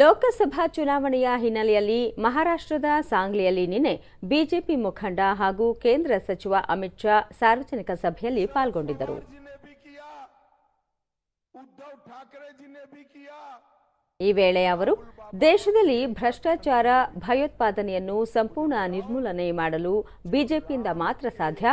ಲೋಕಸಭಾ ಚುನಾವಣೆಯ ಹಿನ್ನೆಲೆಯಲ್ಲಿ ಮಹಾರಾಷ್ಟ್ರದ ಸಾಂಗ್ಲಿಯಲ್ಲಿ ನಿನ್ನೆ ಬಿಜೆಪಿ ಮುಖಂಡ ಹಾಗೂ ಕೇಂದ್ರ ಸಚಿವ ಅಮಿತ್ ಶಾ ಸಾರ್ವಜನಿಕ ಸಭೆಯಲ್ಲಿ ಪಾಲ್ಗೊಂಡಿದ್ದರು. ಈ ವೇಳೆ ಅವರು, ದೇಶದಲ್ಲಿ ಭ್ರಷ್ಟಾಚಾರ, ಭಯೋತ್ಪಾದನೆಯನ್ನು ಸಂಪೂರ್ಣ ನಿರ್ಮೂಲನೆ ಮಾಡಲು ಬಿಜೆಪಿಯಿಂದ ಮಾತ್ರ ಸಾಧ್ಯ,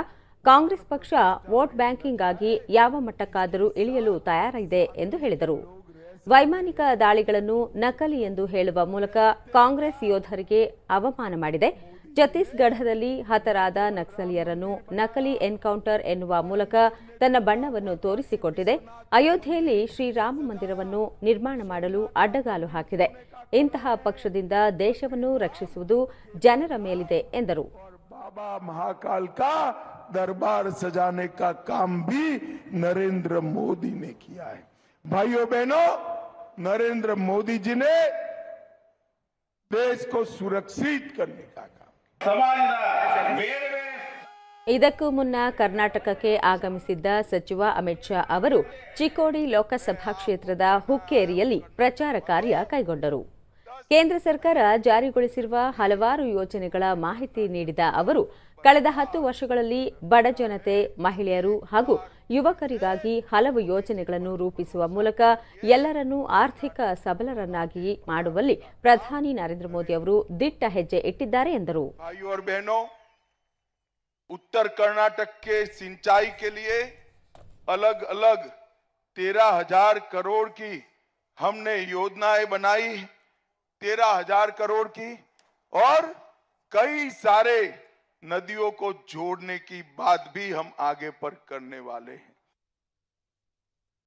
ಕಾಂಗ್ರೆಸ್ ಪಕ್ಷ ವೋಟ್ ಬ್ಯಾಂಕಿಂಗ್ ಆಗಿ ಯಾವ ಮಟ್ಟಕ್ಕಾದರೂ ಇಳಿಯಲು ತಯಾರಿದೆ ಎಂದು ಹೇಳಿದರು. ವೈಮಾನಿಕ ದಾಳಿಗಳನ್ನು ನಕಲಿ ಎಂದು ಹೇಳುವ ಮೂಲಕ ಕಾಂಗ್ರೆಸ್ ಯೋಧರಿಗೆ ಅವಮಾನ ಮಾಡಿದೆ ಛತ್ತೀಸ್ಗಢದಲ್ಲಿ ಹತರಾದ ನಕ್ಸಲೀಯರನ್ನು ನಕಲಿ ಎನ್ಕೌಂಟರ್ ಎನ್ನುವ ಮೂಲಕ ತನ್ನ ಬಣ್ಣವನ್ನು ತೋರಿಸಿಕೊಟ್ಟಿದೆ ಅಯೋಧ್ಯೆಯಲ್ಲಿ ಶ್ರೀರಾಮ ಮಂದಿರವನ್ನು ನಿರ್ಮಾಣ ಮಾಡಲು ಅಡ್ಡಗಾಲು ಹಾಕಿದೆ ಇಂತಹ ಪಕ್ಷದಿಂದ ದೇಶವನ್ನು ರಕ್ಷಿಸುವುದು ಜನರ ಮೇಲಿದೆ ಎಂದರು और बाबा महाकाल का दरबार सजाने का काम भी नरेंद्र मोदी ने किया है भाइयों बहनों नरेंद्र मोदी जी ने देश को सुरक्षित करने का काम ಸಮಾಜದ ಬೇರೆ ಬೇರೆ ಇದಕ್ಕೂ ಮುನ್ನ ಕರ್ನಾಟಕಕ್ಕೆ ಆಗಮಿಸಿದ್ದ ಸಚಿವ ಅಮಿತ್ ಶಾ ಅವರು ಚಿಕ್ಕೋಡಿ ಲೋಕಸಭಾ ಕ್ಷೇತ್ರದ ಹುಕ್ಕೇರಿಯಲ್ಲಿ ಪ್ರಚಾರ ಕಾರ್ಯ ಕೈಗೊಂಡರು ಕೇಂದ್ರ ಸರ್ಕಾರ ಜಾರಿಗೊಳಿಸಿರುವ ಹಲವಾರು ಯೋಜನೆಗಳ ಮಾಹಿತಿ ನೀಡಿದ ಅವರು ಕಳೆದ ಹತ್ತು ವರ್ಷಗಳಲ್ಲಿ ಬಡ ಜನತೆ ಮಹಿಳೆಯರು ಹಾಗೂ ಯುವಕರಿಗಾಗಿ ಹಲವು ಯೋಜನೆಗಳನ್ನು ರೂಪಿಸುವ ಮೂಲಕ ಎಲ್ಲರನ್ನೂ ಆರ್ಥಿಕ ಸಬಲರನ್ನಾಗಿ ಮಾಡುವಲ್ಲಿ ಪ್ರಧಾನಿ ನರೇಂದ್ರ ಮೋದಿ ಅವರು ದಿಟ್ಟ ಹೆಜ್ಜೆ ಇಟ್ಟಿದ್ದಾರೆ ಎಂದರು भाइयों और बहनों उत्तर कर्नाटक के सिंचाई के लिए अलग अलग तेरह हजार करोड़ की हमने योजनाएं बनाई तेरह हजार करोड़ की और कई सारे नदियों को जोड़ने की बात भी हम आगे पर करने वाले हैं।